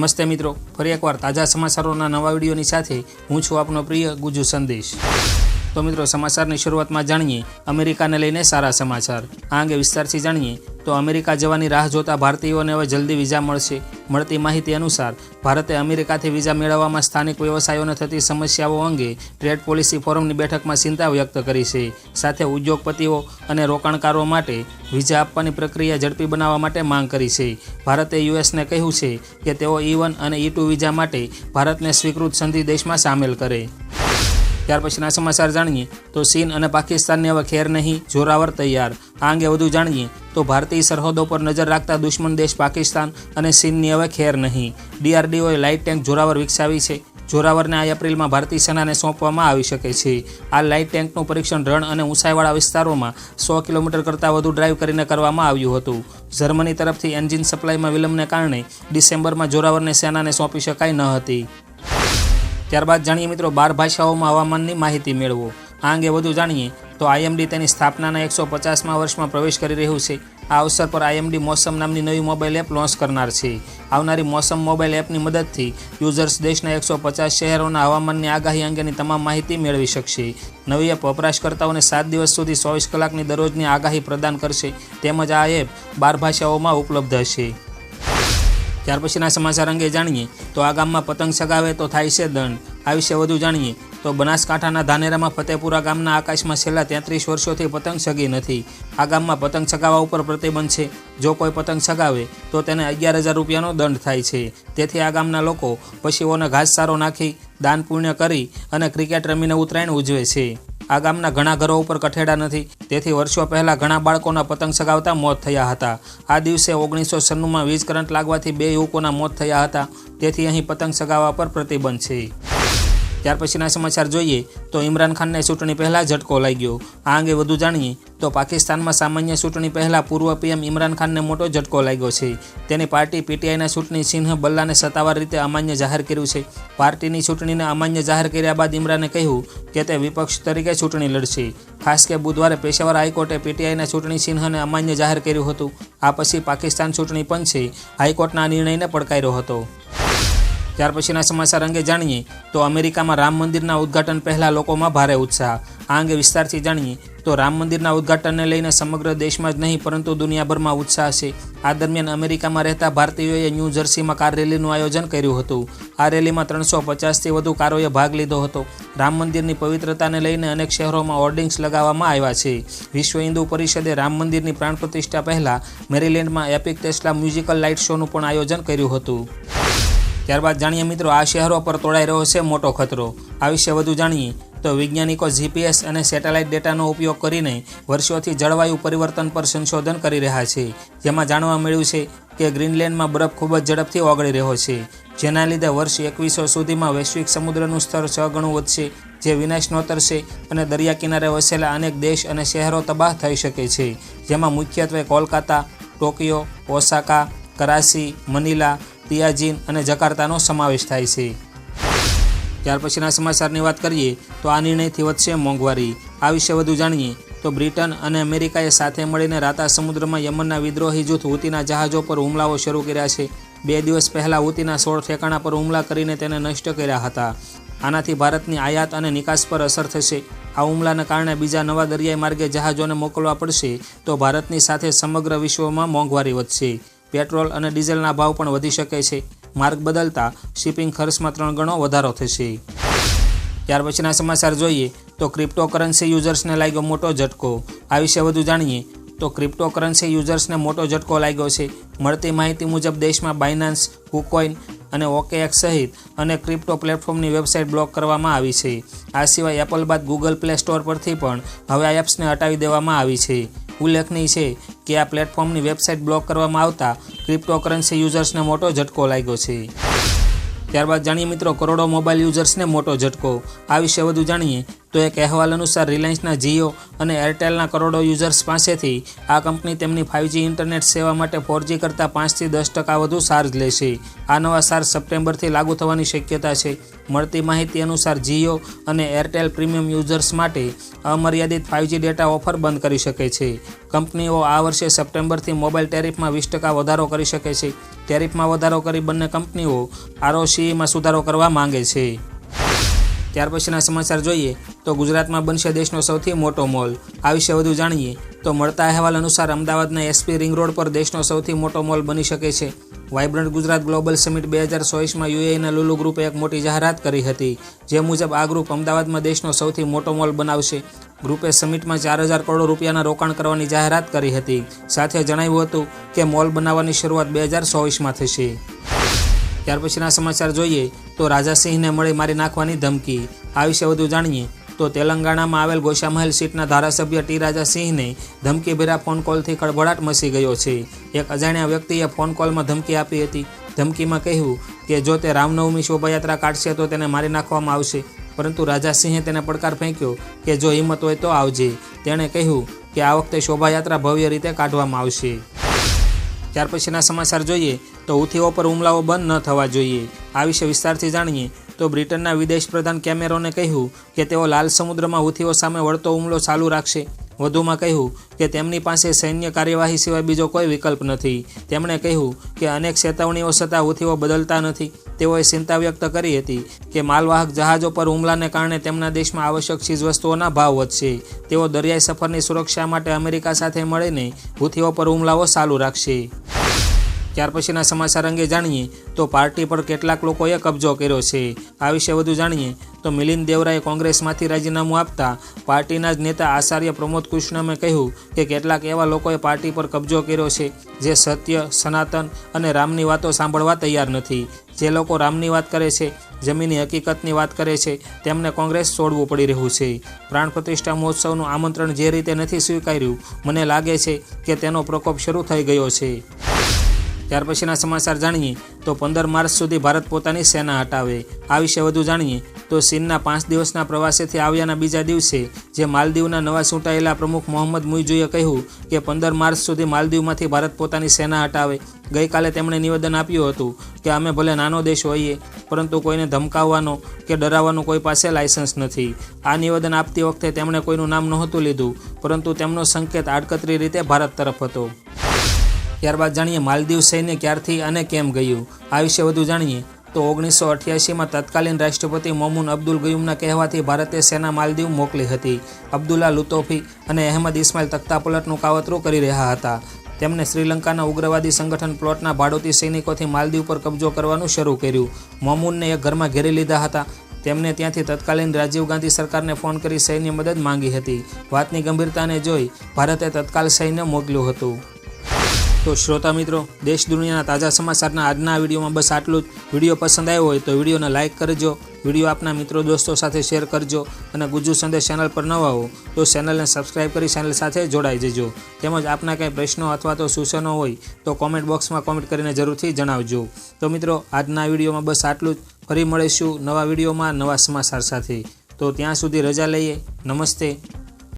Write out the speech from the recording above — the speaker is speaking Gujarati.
નમસ્તે મિત્રો. ફરી એકવાર તાજા સમાચારોના નવા વિડીયોની સાથે હું છું આપનો પ્રિય ગુજુ સંદેશ. તો મિત્રો સમાચારની શરૂઆતમાં જાણીએ અમેરિકાને લઈને સારા સમાચાર. આ અંગે વિસ્તારથી જાણીએ તો અમેરિકા જવાની રાહ જોતા ભારતીયોને હવે જલ્દી વિઝા મળશે. મળતી માહિતી અનુસાર, ભારતે અમેરિકાથી વિઝા મેળવવામાં સ્થાનિક વ્યવસાયોને થતી સમસ્યાઓ અંગે ટ્રેડ પોલિસી ફોરમની બેઠકમાં ચિંતા વ્યક્ત કરી છે. સાથે ઉદ્યોગપતિઓ અને રોકાણકારો માટે વિઝા આપવાની પ્રક્રિયા ઝડપી બનાવવા માટે માંગ કરી છે. ભારતે યુએસને કહ્યું છે કે તેઓ ઈ વન અને ઈ ટુ વિઝા માટે ભારતને સ્વીકૃત સંધિ દેશમાં સામેલ કરે. ત્યાર પછીના સમાચાર જાણીએ તો ચીન અને પાકિસ્તાનને હવે ખેર નહીં, જોરાવર તૈયાર. આ અંગે વધુ જાણીએ તો ભારતીય સરહદો પર નજર રાખતા દુશ્મન દેશ પાકિસ્તાન અને ચીનની હવે ખેર નહીં. ડીઆરડીઓએ લાઇટ ટેન્ક જોરાવર વિકસાવી છે. જોરાવરને આ એપ્રિલમાં ભારતીય સેનાને સોંપવામાં આવી શકે છે. આ લાઇટ ટેન્કનું પરીક્ષણ રણ અને ઊંચાઈવાળા વિસ્તારોમાં સો કિલોમીટર કરતાં વધુ ડ્રાઈવ કરીને કરવામાં આવ્યું હતું. જર્મની તરફથી એન્જિન સપ્લાયમાં વિલંબને કારણે ડિસેમ્બરમાં જોરાવરને સેનાને સોંપી શકાય ન હતી. ત્યારબાદ જાણીએ મિત્રો, બાર ભાષાઓમાં હવામાનની માહિતી મેળવો. આ અંગે વધુ જાણીએ તો આઈએમડી તેની સ્થાપનાના એકસો પચાસમાં વર્ષમાં પ્રવેશ કરી રહ્યું છે. આ અવસર પર આઈએમડી મોસમ નામની નવી મોબાઈલ એપ લોન્ચ કરનાર છે. આવનારી મોસમ મોબાઈલ એપની મદદથી યુઝર્સ દેશના એકસો પચાસ શહેરોના હવામાનની આગાહી અંગેની તમામ માહિતી મેળવી શકશે. નવી એપ વપરાશકર્તાઓને સાત દિવસ સુધી ચોવીસ કલાકની દરરોજની આગાહી પ્રદાન કરશે. તેમજ આ એપ બાર ભાષાઓમાં ઉપલબ્ધ હશે. ત્યાર પછીના સમાચાર અંગે જાણીએ તો આ ગામમાં પતંગ સગાવે તો થાય છે દંડ. આ વિશે વધુ જાણીએ તો બનાસકાંઠાના ધાનેરામાં ફતેપુરા ગામના આકાશમાં છેલ્લા તેત્રીસ વર્ષોથી પતંગ સગી નથી. આ ગામમાં પતંગ ચગાવવા ઉપર પ્રતિબંધ છે. જો કોઈ પતંગ ચગાવે તો તેને અગિયાર હજાર રૂપિયાનો દંડ થાય છે. તેથી આ ગામના લોકો પશુઓને ઘાસચારો નાખી દાન પુણ્ય કરી અને ક્રિકેટ રમીને ઉત્તરાયણ ઉજવે છે. આ ગામના ઘણા ઘરો ઉપર કઠેડા નથી. તેથી વર્ષો પહેલાં ઘણા બાળકોના પતંગ ચગાવતા મોત થયા હતા. આ દિવસે ઓગણીસો છન્નુંમાં વીજ કરંટ લાગવાથી બે યુવકોના મોત થયા હતા. તેથી અહીં પતંગ ચગાવવા પર પ્રતિબંધ છે. ત્યાર પછીના સમાચાર જોઈએ તો ઇમરાન ખાનને ચૂંટણી પહેલાં ઝટકો લાગ્યો આ અંગે વધુ જાણીએ તો પાકિસ્તાનમાં સામાન્ય ચૂંટણી પહેલાં પૂર્વ પીએમ ઇમરાન ખાનને મોટો ઝટકો લાગ્યો છે. તેની પાર્ટી પીટીઆઈના ચૂંટણી સિંહ બલ્લાને સત્તાવાર રીતે અમાન્ય જાહેર કર્યું છે. પાર્ટીની ચૂંટણીને અમાન્ય જાહેર કર્યા બાદ ઇમરાને કહ્યું કે તે વિપક્ષ તરીકે ચૂંટણી લડશે. ખાસ કે બુધવારે પેશાવર હાઈકોર્ટે પીટીઆઈના ચૂંટણી ચિહ્નને અમાન્ય જાહેર કર્યું હતું. આ પછી પાકિસ્તાન ચૂંટણી પંચે હાઈકોર્ટના નિર્ણયને પડકાર્યો હતો. ત્યાર પછીના સમાચાર અંગે જાણીએ તો અમેરિકામાં રામ મંદિરના ઉદ્ઘાટન પહેલાં લોકોમાં ભારે ઉત્સાહ. આ અંગે વિસ્તારથી જાણીએ તો રામ મંદિરના ઉદ્ઘાટનને લઈને સમગ્ર દેશમાં જ નહીં, પરંતુ દુનિયાભરમાં ઉત્સાહ છે. આ દરમિયાન અમેરિકામાં રહેતા ભારતીયોએ ન્યૂ જર્સીમાં કાર રેલીનું આયોજન કર્યું હતું. આ રેલીમાં ત્રણસો પચાસથી વધુ કારોએ ભાગ લીધો હતો. રામ મંદિરની પવિત્રતાને લઈને અનેક શહેરોમાં હોર્ડિંગ્સ લગાવવામાં આવ્યા છે. વિશ્વ હિન્દુ પરિષદે રામ મંદિરની પ્રાણ પ્રતિષ્ઠા પહેલાં મેરીલેન્ડમાં એપિક ટેસ્લા મ્યુઝિકલ લાઇટ શોનું પણ આયોજન કર્યું હતું. ત્યારબાદ જાણીએ મિત્રો, આ શહેરો પર તોડાઈ રહ્યો છે મોટો ખતરો. આ વિશે વધુ જાણીએ તો વૈજ્ઞાનિકો જીપીએસ અને સેટેલાઇટ ડેટાનો ઉપયોગ કરીને વર્ષોથી જળવાયુ પરિવર્તન પર સંશોધન કરી રહ્યા છે. જેમાં જાણવા મળ્યું છે કે ગ્રીનલેન્ડમાં બરફ ખૂબ જ ઝડપથી ઓગળી રહ્યો છે, જેના લીધે વર્ષ એકવીસો સુધીમાં વૈશ્વિક સમુદ્રનું સ્તર છ ગણું વધશે, જે વિનાશ નોતરશે અને દરિયા કિનારે વસેલા અનેક દેશ અને શહેરો તબાહ થઈ શકે છે. જેમાં મુખ્યત્વે Kolkata, Tokyo, Osaka, Karachi, Manila Tianjin અને જકાર્તાનો સમાવેશ થાય છે. ત્યાર પછીના સમાચારની વાત કરીએ તો આ નિર્ણયથી વધશે મોંઘવારી. આ વિશે વધુ જાણીએ તો બ્રિટન અને અમેરિકાએ સાથે મળીને રાતા સમુદ્રમાં યમનના વિદ્રોહી જૂથ હુતીના જહાજો પર હુમલાઓ શરૂ કર્યા છે. બે દિવસ પહેલાં હુતીના સોળ ઠેકાણા પર હુમલા કરીને તેને નષ્ટ કર્યા હતા. આનાથી ભારતની આયાત અને નિકાસ પર અસર થશે. આ હુમલાના કારણે બીજા નવા દરિયાઈ માર્ગે જહાજોને મોકલવા પડશે તો ભારતની સાથે સમગ્ર વિશ્વમાં મોંઘવારી વધશે. પેટ્રોલ અને ડીઝલના ભાવ પણ વધી શકે છે. માર્ગ બદલતા શિપિંગ ખર્ચમાં ત્રણ ગણો વધારો થશે. ત્યાર પછીના સમાચાર જોઈએ તો ક્રિપ્ટોકરન્સી યુઝર્સને લાગ્યો મોટો ઝટકો. આ વિશે વધુ જાણીએ તો ક્રિપ્ટોકરન્સી યુઝર્સને મોટો ઝટકો લાગ્યો છે. મળતી માહિતી મુજબ દેશમાં બાયનાન્સ કુકોઇન અને ઓકેએક્સ સહિત અને ક્રિપ્ટો પ્લેટફોર્મની વેબસાઇટ બ્લોક કરવામાં આવી છે. આ સિવાય એપલ બાદ ગૂગલ પ્લે સ્ટોર પરથી પણ હવે આ એપ્સને હટાવી દેવામાં આવી છે. ઉલ્લેખનીય છે કે આ પ્લેટફોર્મની વેબસાઇટ બ્લોક કરવામાં આવતા ક્રિપ્ટોકરન્સી યુઝર્સને મોટો ઝટકો લાગ્યો છે. ત્યારબાદ જાણીએ મિત્રો, કરોડો મોબાઈલ યુઝર્સને મોટો ઝટકો. આ વિશે વધુ જાણીએ તો એક અહેવાલ અનુસાર રિલાયન્સના જીઓ અને એરટેલના કરોડો યુઝર્સ પાસેથી આ કંપની તેમની ફાઇવજી ઇન્ટરનેટ સેવા માટે ફોરજી કરતાં પાંચથી દસ ટકા વધુ ચાર્જ લેશે. આ નવા ચાર્જ સપ્ટેમ્બરથી લાગુ થવાની શક્યતા છે. મળતી માહિતી અનુસાર જીઓ અને એરટેલ પ્રીમિયમ યુઝર્સ માટે અમર્યાદિત ફાઇવજી ડેટા ઓફર બંધ કરી શકે છે. કંપનીઓ આ વર્ષે સપ્ટેમ્બરથી મોબાઈલ ટેરિફમાં વીસ ટકા વધારો કરી શકે છે. ટેરિફમાં વધારો કરી બંને કંપનીઓ આરઓસીમાં સુધારો કરવા માંગે છે. ત્યાર પછીના સમાચાર જોઈએ તો ગુજરાતમાં બનશે દેશનો સૌથી મોટો મોલ. આ વિશે વધુ જાણીએ તો મળતા અહેવાલ અનુસાર અમદાવાદના એસપી રિંગ રોડ પર દેશનો સૌથી મોટો મોલ બની શકે છે. વાઇબ્રન્ટ ગુજરાત ગ્લોબલ સમિટ બે હજાર ચોવીસમાં યુએઈના લુલુ ગ્રુપે એક મોટી જાહેરાત કરી હતી. જે મુજબ આ ગ્રુપ અમદાવાદમાં દેશનો સૌથી મોટો મોલ બનાવશે. ગ્રુપે સમિટમાં ચાર હજાર કરોડ રૂપિયાના રોકાણ કરવાની જાહેરાત કરી હતી. સાથે જણાવ્યું હતું કે મોલ બનાવવાની શરૂઆત બે હજાર ચોવીસમાં થશે. ત્યાર પછીના સમાચાર જોઈએ તો રાજાસિંહને મળી મારી નાખવાની ધમકી. આ વિશે વધુ જાણીએ તો તેલંગાણામાં આવેલ ગોશામહેલ સીટના ધારાસભ્ય ટી રાજાસિંહને ધમકીભેરા ફોન કોલથી ખળભળાટ મસી ગયો છે. એક અજાણ્યા વ્યક્તિએ ફોન કોલમાં ધમકી આપી હતી. ધમકીમાં કહ્યું કે જો તે રામનવમી શોભાયાત્રા કાઢશે તો તેને મારી નાખવામાં આવશે. પરંતુ રાજાસિંહે તેને પડકાર ફેંક્યો કે જો હિંમત હોય તો આવજે. તેણે કહ્યું કે આ વખતે શોભાયાત્રા ભવ્ય રીતે કાઢવામાં આવશે. ત્યાર પછીના સમાચાર જોઈએ તો હુથીઓ પર હુમલાઓ બંધ ન થવા જોઈએ. આ વિશે વિસ્તારથી જાણીએ તો બ્રિટનના વિદેશ પ્રધાન કેમેરોને કહ્યું કે તેઓ લાલ સમુદ્રમાં હુથીઓ સામે વળતો હુમલો ચાલુ રાખશે. વધુમાં કહ્યું કે તેમની પાસે સૈન્ય કાર્યવાહી સિવાય બીજો કોઈ વિકલ્પ નથી. તેમણે કહ્યું કે અનેક ચેતવણીઓ છતાં હુથીઓ બદલતા નથી. તેઓએ ચિંતા વ્યક્ત કરી હતી કે માલવાહક જહાજો પર હુમલાને કારણે તેમના દેશમાં આવશ્યક ચીજવસ્તુઓના ભાવ વધશે. તેઓ દરિયાઈ સફરની સુરક્ષા માટે અમેરિકા સાથે મળીને હુથીઓ પર હુમલાઓ ચાલુ રાખશે. ત્યાર પછીના સમાચાર અંગે જાણીએ તો પાર્ટી પર કેટલાક લોકોએ કબજો કર્યો છે. આ વિશે વધુ જાણીએ તો મિલિંદ દેવરાએ કોંગ્રેસમાંથી રાજીનામું આપતા પાર્ટીના જ નેતા આચાર્ય પ્રમોદ કૃષ્ણમે કહ્યું કે કેટલાક એવા લોકોએ પાર્ટી પર કબજો કર્યો છે જે સત્ય, સનાતન અને રામની વાતો સાંભળવા તૈયાર નથી. જે લોકો રામની વાત કરે છે, જમીની હકીકતની વાત કરે છે, તેમને કોંગ્રેસ છોડવું પડી રહ્યું છે. પ્રાણ પ્રતિષ્ઠા મહોત્સવનું આમંત્રણ જે રીતે નથી સ્વીકાર્યું, મને લાગે છે કે તેનો પ્રકોપ શરૂ થઈ ગયો છે. ત્યાર પછીના સમાચાર જાણીએ તો પંદર માર્ચ સુધી ભારત પોતાની સેના હટાવે. આ વિશે વધુ જાણીએ તો ચીનના પાંચ દિવસના પ્રવાસેથી આવ્યાના બીજા દિવસે જે માલદીવના નવા ચૂંટાયેલા પ્રમુખ મોહમ્મદ મુઇજુએ કહ્યું કે પંદર માર્ચ સુધી માલદીવમાંથી ભારત પોતાની સેના હટાવે. ગઈકાલે તેમણે નિવેદન આપ્યું હતું કે અમે ભલે નાનો દેશ હોઈએ, પરંતુ કોઈને ધમકાવવાનો કે ડરાવવાનો કોઈ પાસે લાયસન્સ નથી. આ નિવેદન આપતી વખતે તેમણે કોઈનું નામ નહોતું લીધું, પરંતુ તેમનો સંકેત આડકતરી રીતે ભારત તરફ હતો. ત્યારબાદ જાણીએ માલદીવ સૈન્ય ક્યારથી અને કેમ ગયું? આ વિશે વધુ જાણીએ તો ઓગણીસો અઠ્યાસીમાં તત્કાલીન રાષ્ટ્રપતિ મોમુન અબ્દુલ ગયુમના કહેવાથી ભારતે સેના માલદીવ મોકલી હતી. અબ્દુલ્લા લુતોફી અને અહેમદ ઇસ્માઇલ તખ્તાપલટનું કાવતરું કરી રહ્યા હતા. તેમણે શ્રીલંકાના ઉગ્રવાદી સંગઠન પ્લોટના ભાડોતી સૈનિકોથી માલદીવ પર કબજો કરવાનું શરૂ કર્યું. મોમુનને એક ઘરમાં ઘેરી લીધા હતા. તેમણે ત્યાંથી તત્કાલીન રાજીવ ગાંધી સરકારને ફોન કરી સૈન્ય મદદ માંગી હતી. વાતની ગંભીરતાને જોઈ ભારતે તત્કાલ સૈન્ય મોકલ્યું હતું. તો શ્રોતા મિત્રો, દેશ દુનિયાના તાજા સમાચારના આજના વિડીયોમાં બસ આટલું જ. વીડિયો પસંદ આવ્યો હોય તો વિડીયોને લાઇક કરજો, વીડિયો આપના મિત્રો દોસ્તો સાથે શેર કરજો અને ગુજુ સંદેશ ચેનલ પર નવા હો તો ચેનલને સબસ્ક્રાઇબ કરી ચેનલ સાથે જોડાઈ જજો. તેમજ આપના કંઈ પ્રશ્નો અથવા તો સૂચનો હોય તો કોમેન્ટ બોક્સમાં કોમેન્ટ કરીને જરૂરથી જણાવજો. તો મિત્રો, આજના વિડીયોમાં બસ આટલું જ. ફરી મળીશું નવા વિડીયોમાં નવા સમાચાર સાથે. તો ત્યાં સુધી રજા લઈએ. નમસ્તે.